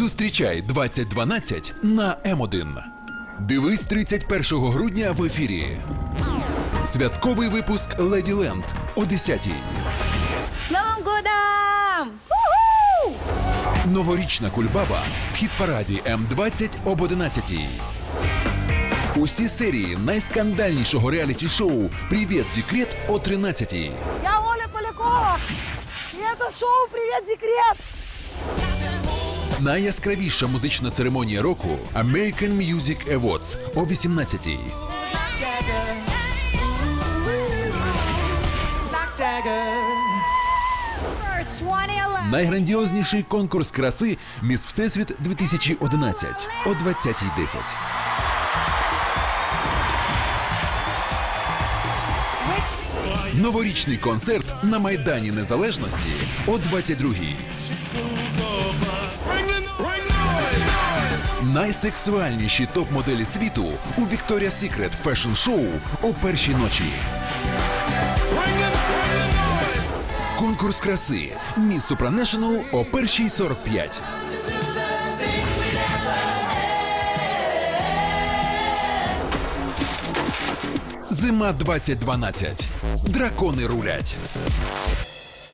Зустрічай 2012 на М1. Дивись 31 грудня в ефірі. Святковий випуск Леді Ленд о 10-й. З Новим годом! Новорічна кульбаба в хіт-параді М20 об 11-й. Усі серії найскандальнішого реаліті-шоу Привіт, декрет о 13-й. Я Оля Полякова! І це шоу «Привіт, декрет!» Найяскравіша музична церемонія року American Music Awards о 18-й. Найграндіозніший конкурс краси Міс Всесвіт 2011 о 20.10. Новорічний концерт на Майдані Незалежності о 22-й. Найсексуальніші топ-моделі світу у Secret Fashion Show о першій ночі. Конкурс краси Міс Supranational о першій 45. Зима 2012. Дракони рулять.